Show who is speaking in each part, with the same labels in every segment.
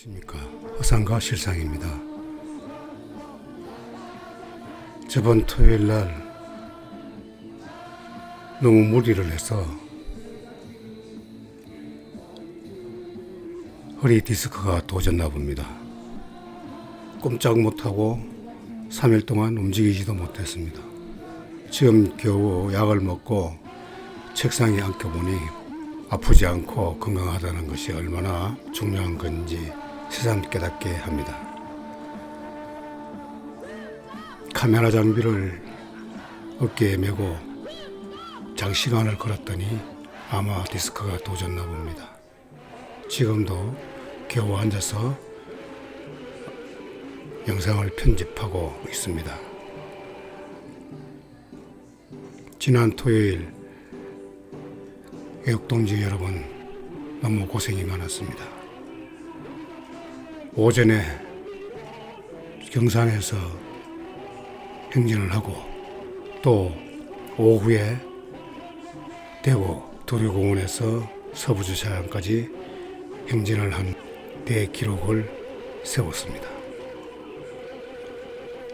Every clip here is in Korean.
Speaker 1: 안녕하십니까 허상가 실상입니다. 저번 토요일 날 너무 무리를 해서 허리 디스크가 도졌나 봅니다. 꼼짝 못하고 3일 동안 움직이지도 못했습니다. 지금 겨우 약을 먹고 책상에 앉혀보니 아프지 않고 건강하다는 것이 얼마나 중요한 건지 새삼 깨닫게 합니다. 카메라 장비를 어깨에 메고 장시간을 걸었더니 아마 디스크가 도졌나 봅니다. 지금도 겨우 앉아서 영상을 편집하고 있습니다. 지난 토요일 애국동지 여러분 너무 고생이 많았습니다. 오전에 경산에서 행진을 하고 또 오후에 대구 도류공원에서 서부주차장까지 행진을 한 대기록을 세웠습니다.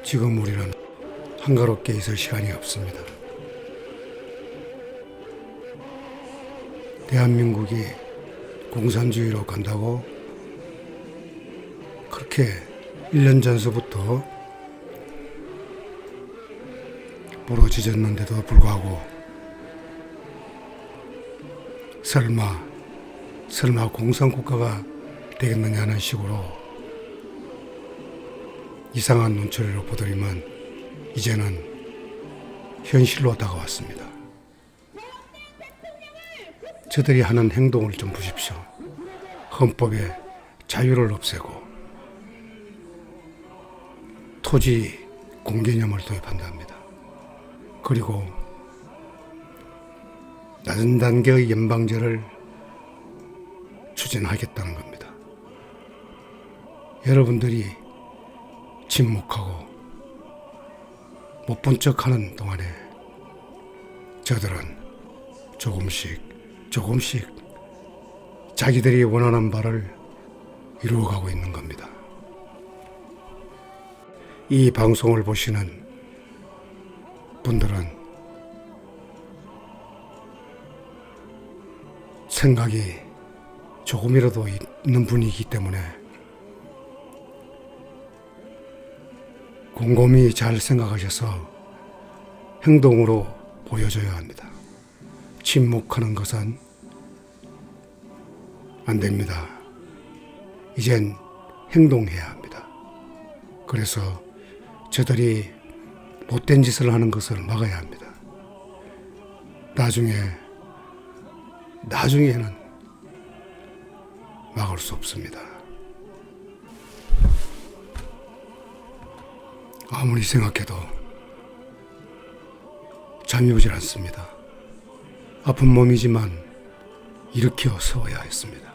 Speaker 1: 지금 우리는 한가롭게 있을 시간이 없습니다. 대한민국이 공산주의로 간다고 그렇게 1년 전서부터 부러지졌는데도 불구하고 설마 설마 공산국가가 되겠느냐는 식으로 이상한 눈초리로 보더니만 이제는 현실로 다가왔습니다. 저들이 하는 행동을 좀 보십시오. 헌법에 자유를 없애고 토지 공개념을 도입한답니다. 그리고 낮은 단계의 연방제를 추진하겠다는 겁니다. 여러분들이 침묵하고 못 본 척하는 동안에 저들은 조금씩 조금씩 자기들이 원하는 바를 이루어가고 있는 겁니다. 이 방송을 보시는 분들은 생각이 조금이라도 있는 분이기 때문에 곰곰이 잘 생각하셔서 행동으로 보여줘야 합니다. 침묵하는 것은 안 됩니다. 이젠 행동해야 합니다. 그래서 저들이 못된 짓을 하는 것을 막아야 합니다. 나중에, 나중에는 막을 수 없습니다. 아무리 생각해도 잠이 오질 않습니다. 아픈 몸이지만 일으켜 세워야 했습니다.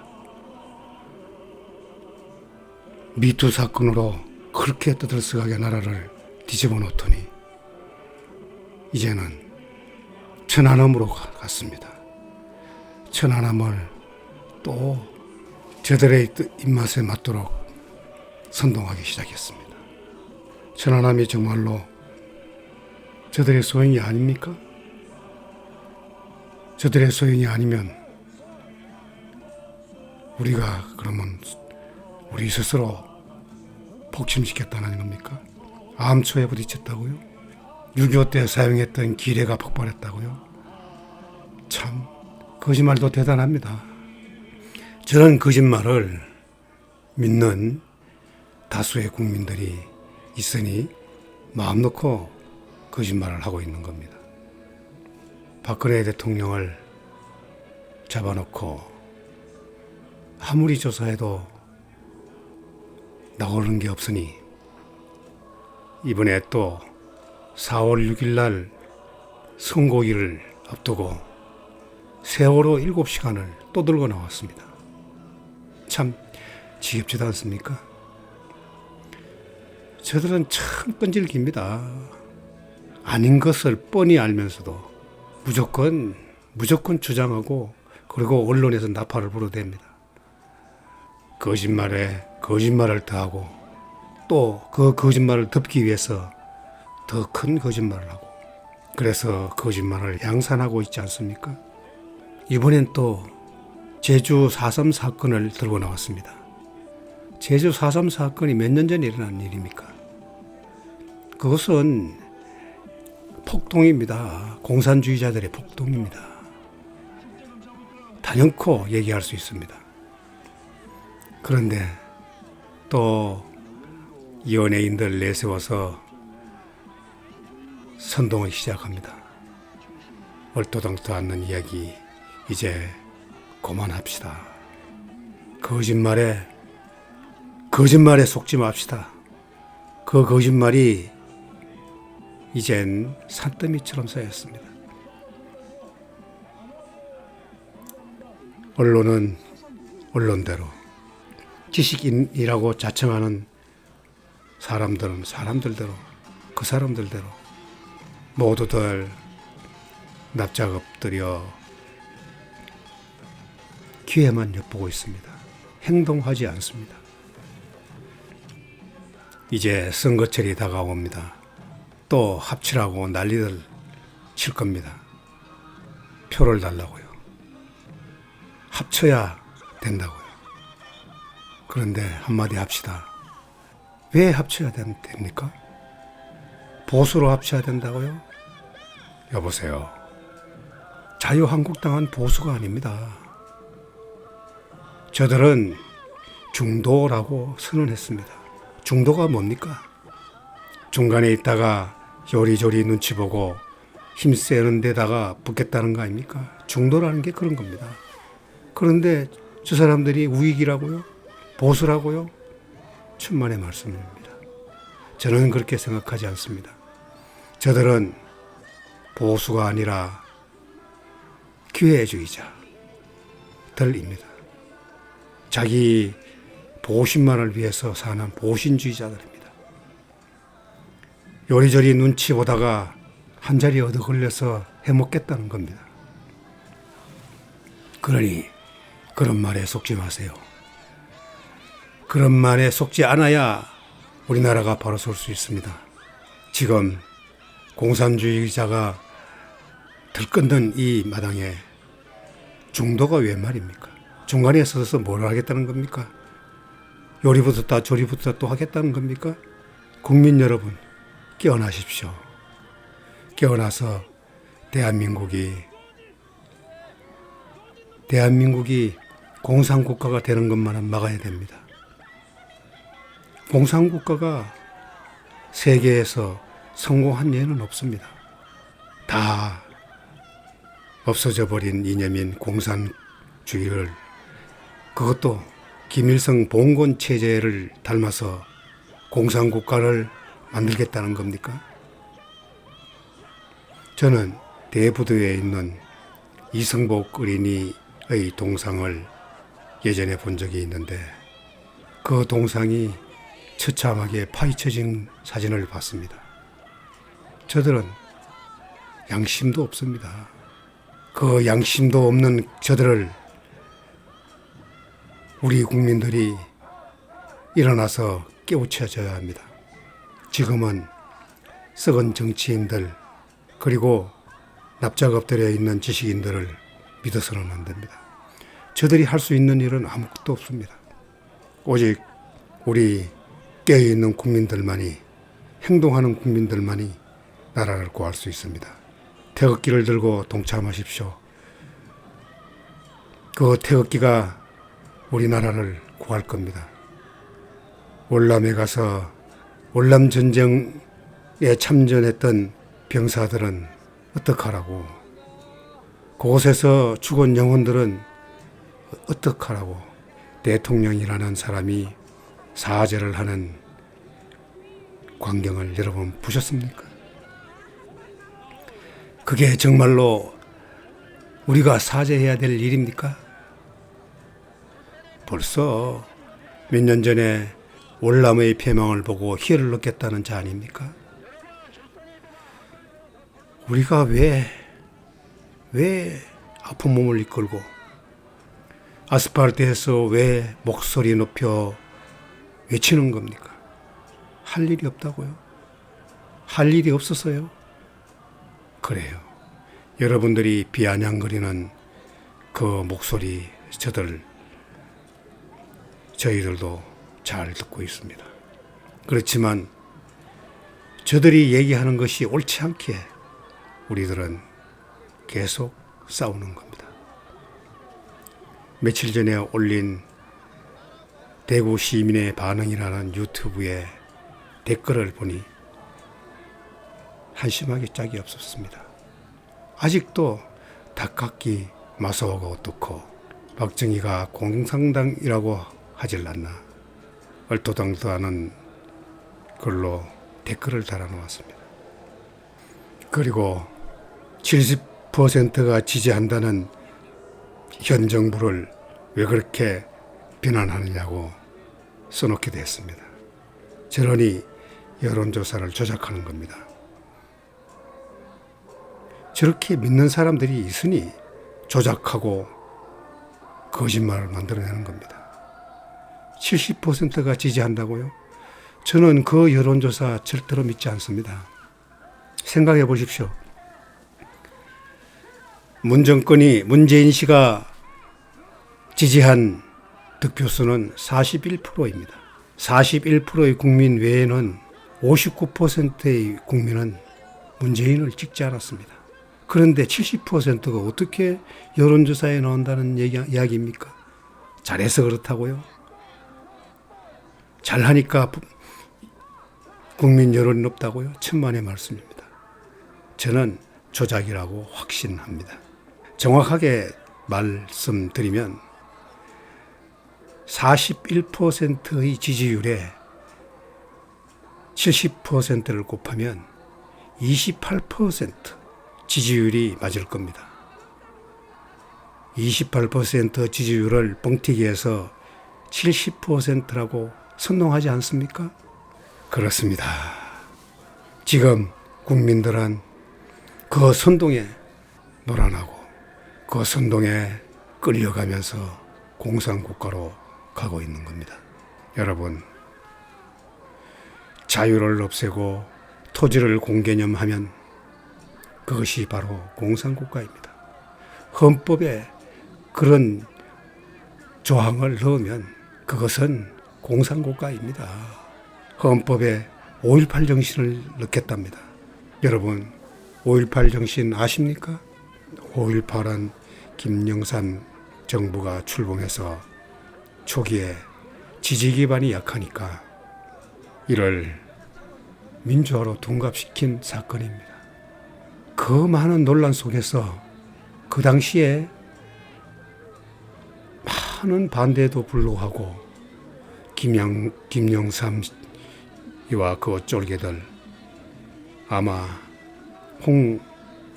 Speaker 1: 미투 사건으로 그렇게 떠들썩하게 나라를 뒤집어 놓더니 이제는 천안함으로 가- 갔습니다. 천안함을 또 저들의 뜻- 입맛에 맞도록 선동하기 시작했습니다. 천안함이 정말로 저들의 소행이 아닙니까? 저들의 소행이 아니면 우리가 그러면 우리 스스로 폭침시켰다는 겁니까? 암초에 부딪혔다고요? 6.25 때 사용했던 기뢰가 폭발했다고요? 참 거짓말도 대단합니다. 저런 거짓말을 믿는 다수의 국민들이 있으니 마음 놓고 거짓말을 하고 있는 겁니다. 박근혜 대통령을 잡아놓고 아무리 조사해도 나오는 게 없으니 이번에 또 4월 6일 날 선고일을 앞두고 세월호 7시간을 또 들고 나왔습니다. 참 지겹지도 않습니까? 저들은 참 끈질깁니다. 아닌 것을 뻔히 알면서도 무조건 무조건 주장하고 그리고 언론에서 나팔을 불어댑니다. 거짓말에 거짓말을 더하고 또 그 거짓말을 덮기 위해서 더 큰 거짓말을 하고 그래서 거짓말을 양산하고 있지 않습니까? 이번엔 또 제주 4.3 사건을 들고 나왔습니다. 제주 4.3 사건이 몇 년 전에 일어난 일입니까? 그것은 폭동입니다. 공산주의자들의 폭동입니다. 단연코 얘기할 수 있습니다. 그런데 또 연예인들 내세워서 선동을 시작합니다. 얼토당토 않는 이야기 이제 그만합시다. 거짓말에 거짓말에 속지 맙시다. 그 거짓말이 이젠 산더미처럼 쌓였습니다. 언론은 언론대로 지식인이라고 자청하는 사람들은 사람들대로 그 사람들대로 모두들 납작 엎드려 귀에만 엿보고 있습니다. 행동하지 않습니다. 이제 선거철이 다가옵니다. 또 합치라고 난리들 칠 겁니다. 표를 달라고요. 합쳐야 된다고요. 그런데 한마디 합시다. 왜 합쳐야 된- 됩니까? 보수로 합쳐야 된다고요? 여보세요. 자유한국당은 보수가 아닙니다. 저들은 중도라고 선언했습니다. 중도가 뭡니까? 중간에 있다가 요리조리 눈치 보고 힘세는 데다가 붙겠다는 거 아닙니까? 중도라는 게 그런 겁니다. 그런데 저 사람들이 우익이라고요? 보수라고요? 천만의 말씀입니다. 저는 그렇게 생각하지 않습니다. 저들은 보수가 아니라 기회주의자들입니다. 자기 보신만을 위해서 사는 보신주의자들입니다. 요리조리 눈치 보다가 한 자리 얻어 걸려서 해먹겠다는 겁니다. 그러니 그런 말에 속지 마세요. 그런 말에 속지 않아야 우리나라가 바로 설 수 있습니다. 지금 공산주의자가 들끓는 이 마당에 중도가 웬 말입니까? 중간에 서서 뭘 하겠다는 겁니까? 요리부터 다 조리부터 또 하겠다는 겁니까? 국민 여러분, 깨어나십시오. 깨어나서 대한민국이 대한민국이 공산국가가 되는 것만은 막아야 됩니다. 공산국가가 세계에서 성공한 예는 없습니다. 다 없어져 버린 이념인 공산주의를 그것도 김일성 봉건 체제를 닮아서 공산국가를 만들겠다는 겁니까? 저는 대부도에 있는 이성복 어린이의 동상을 예전에 본 적이 있는데 그 동상이 처참하게 파헤쳐진 사진을 봤습니다. 저들은 양심도 없습니다. 그 양심도 없는 저들을 우리 국민들이 일어나서 깨우쳐줘야 합니다. 지금은 썩은 정치인들 그리고 납작 엎드려 있는 지식인들을 믿어서는 안 됩니다. 저들이 할 수 있는 일은 아무것도 없습니다. 오직 우리 깨어있는 국민들만이 행동하는 국민들만이 나라를 구할 수 있습니다. 태극기를 들고 동참하십시오. 그 태극기가 우리나라를 구할 겁니다. 월남에 가서 월남 전쟁에 참전했던 병사들은 어떡하라고? 그곳에서 죽은 영혼들은 어떡하라고? 대통령이라는 사람이 사죄를 하는 광경을 여러분 보셨습니까? 그게 정말로 우리가 사죄해야 될 일입니까? 벌써 몇 년 전에 월남의 폐망을 보고 희열을 느꼈다는 자 아닙니까? 우리가 왜, 왜 아픈 몸을 이끌고 아스팔트에서 왜 목소리 높여 외치는 겁니까? 할 일이 없다고요? 할 일이 없었어요? 그래요. 여러분들이 비아냥거리는 그 목소리 저들 저희들도 잘 듣고 있습니다. 그렇지만 저들이 얘기하는 것이 옳지 않기에 우리들은 계속 싸우는 겁니다. 며칠 전에 올린 대구 시민의 반응이라는 유튜브에 댓글을 보니 한심하게 짝이 없었습니다. 아직도 닭깎기 마소가 어떻고 박정희가 공산당이라고 하질 않나 얼토당토하는 글로 댓글을 달아놓았습니다. 그리고 70%가 지지한다는 현 정부를 왜 그렇게 비난하느냐고 써놓게 됐습니다. 저러니 여론조사를 조작하는 겁니다. 저렇게 믿는 사람들이 있으니 조작하고 거짓말을 만들어내는 겁니다. 70%가 지지한다고요? 저는 그 여론조사 절대로 믿지 않습니다. 생각해 보십시오. 문정권이 문재인 씨가 지지한 득표수는 41%입니다. 41%의 국민 외에는 59%의 국민은 문재인을 찍지 않았습니다. 그런데 70%가 어떻게 여론조사에 나온다는 얘기, 이야기입니까? 잘해서 그렇다고요? 잘하니까 국민 여론이 높다고요? 천만의 말씀입니다. 저는 조작이라고 확신합니다. 정확하게 말씀드리면 41%의 지지율에 70%를 곱하면 28% 지지율이 맞을 겁니다. 28% 지지율을 뻥튀기해서 70%라고 선동하지 않습니까? 그렇습니다. 지금 국민들은 그 선동에 놀아나고 그 선동에 끌려가면서 공산국가로 가고 있는 겁니다. 여러분, 자유를 없애고 토지를 공개념하면 그것이 바로 공산국가입니다. 헌법에 그런 조항을 넣으면 그것은 공산국가입니다. 헌법에 5.18 정신을 넣겠답니다. 여러분, 5.18 정신 아십니까? 5.18은 김영삼 정부가 출범해서 초기에 지지 기반이 약하니까 이를 민주화로 둔갑시킨 사건입니다. 그 많은 논란 속에서 그 당시에 많은 반대도 불구하고 김영 김영삼 이와 그 쫄개들 아마 홍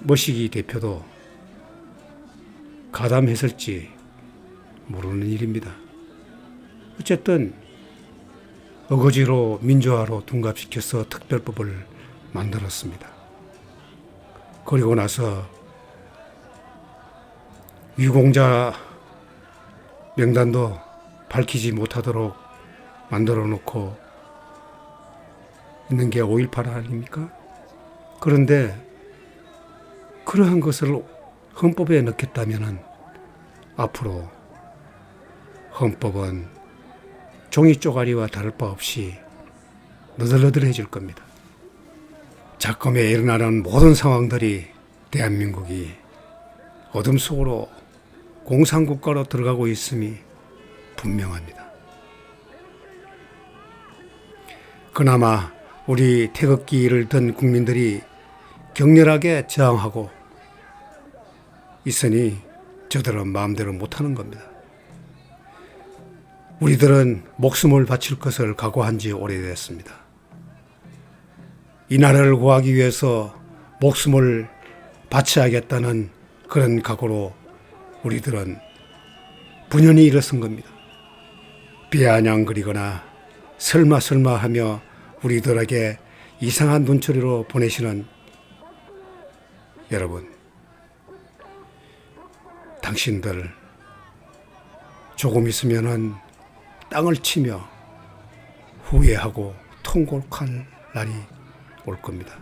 Speaker 1: 머시기 대표도 가담했을지 모르는 일입니다. 어쨌든 어거지로 민주화로 둔갑시켜서 특별법을 만들었습니다. 그리고 나서 유공자 명단도 밝히지 못하도록 만들어 놓고 있는 게 5.18 아닙니까? 그런데 그러한 것을 헌법에 넣겠다면 앞으로 헌법은 종이 쪼가리와 다를 바 없이 너덜너덜해질 겁니다. 작금에 일어나는 모든 상황들이 대한민국이 어둠 속으로 공산국가로 들어가고 있음이 분명합니다. 그나마 우리 태극기를 든 국민들이 격렬하게 저항하고 있으니 저들은 마음대로 못하는 겁니다. 우리들은 목숨을 바칠 것을 각오한 지 오래됐습니다. 이 나라를 구하기 위해서 목숨을 바쳐야겠다는 그런 각오로 우리들은 분연히 일어선 겁니다. 비아냥거리거나 설마 설마 하며 우리들에게 이상한 눈초리로 보내시는 여러분, 당신들 조금 있으면은 땅을 치며 후회하고 통곡할 날이 올 겁니다.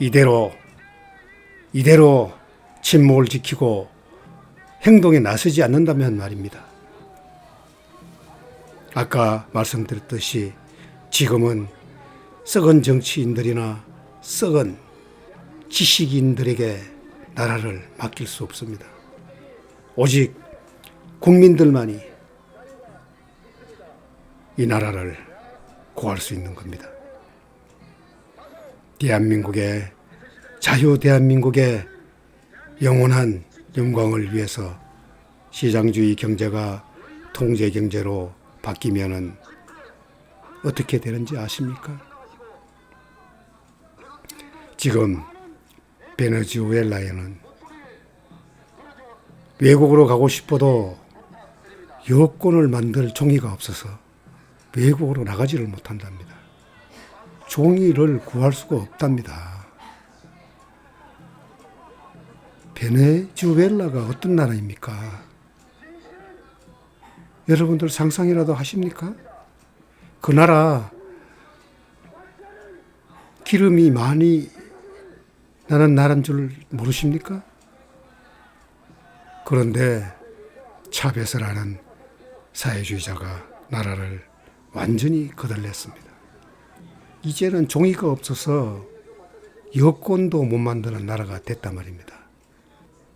Speaker 1: 이대로 이대로 침묵을 지키고 행동에 나서지 않는다면 말입니다. 아까 말씀드렸듯이 지금은 썩은 정치인들이나 썩은 지식인들에게 나라를 맡길 수 없습니다. 오직 국민들만이 이 나라를 구할 수 있는 겁니다. 대한민국의 자유 대한민국의 영원한 영광을 위해서 시장주의 경제가 통제 경제로 바뀌면은 어떻게 되는지 아십니까? 지금 베네수엘라에는 외국으로 가고 싶어도 여권을 만들 종이가 없어서 외국으로 나가지를 못한답니다. 종이를 구할 수가 없답니다. 베네수엘라가 어떤 나라입니까? 여러분들 상상이라도 하십니까? 그 나라 기름이 많이 나는 나란 줄 모르십니까? 그런데 차베스라는 사회주의자가 나라를 완전히 거덜냈습니다. 이제는 종이가 없어서 여권도 못 만드는 나라가 됐단 말입니다.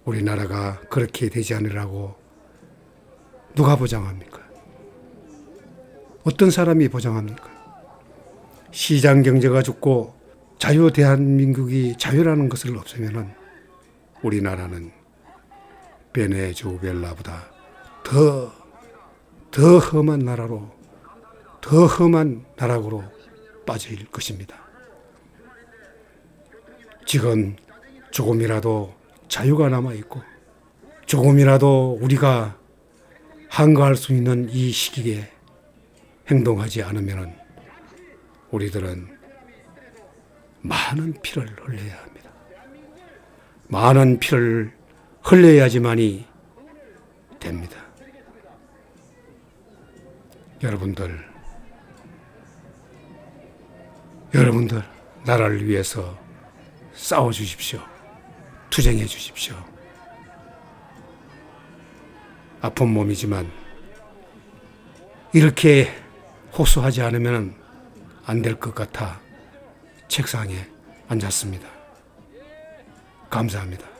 Speaker 1: 우리나라가 그렇게 되지 않으라고 누가 보장합니까? 어떤 사람이 보장합니까? 시장 경제가 죽고 자유 대한민국이 자유라는 것을 없애면은 우리나라는 베네수엘라보다 더, 더 험한 나라로, 더 험한 나라로 빠질 것입니다. 지금 조금이라도 자유가 남아있고, 조금이라도 우리가 한가할 수 있는 이 시기에 행동하지 않으면 우리들은 많은 피를 흘려야 합니다. 많은 피를 흘려야지만이 됩니다. 여러분들, 여러분들, 나라를 위해서 싸워 주십시오. 투쟁해 주십시오. 아픈 몸이지만 이렇게 호소하지 않으면 안 될 것 같아 책상에 앉았습니다. 감사합니다.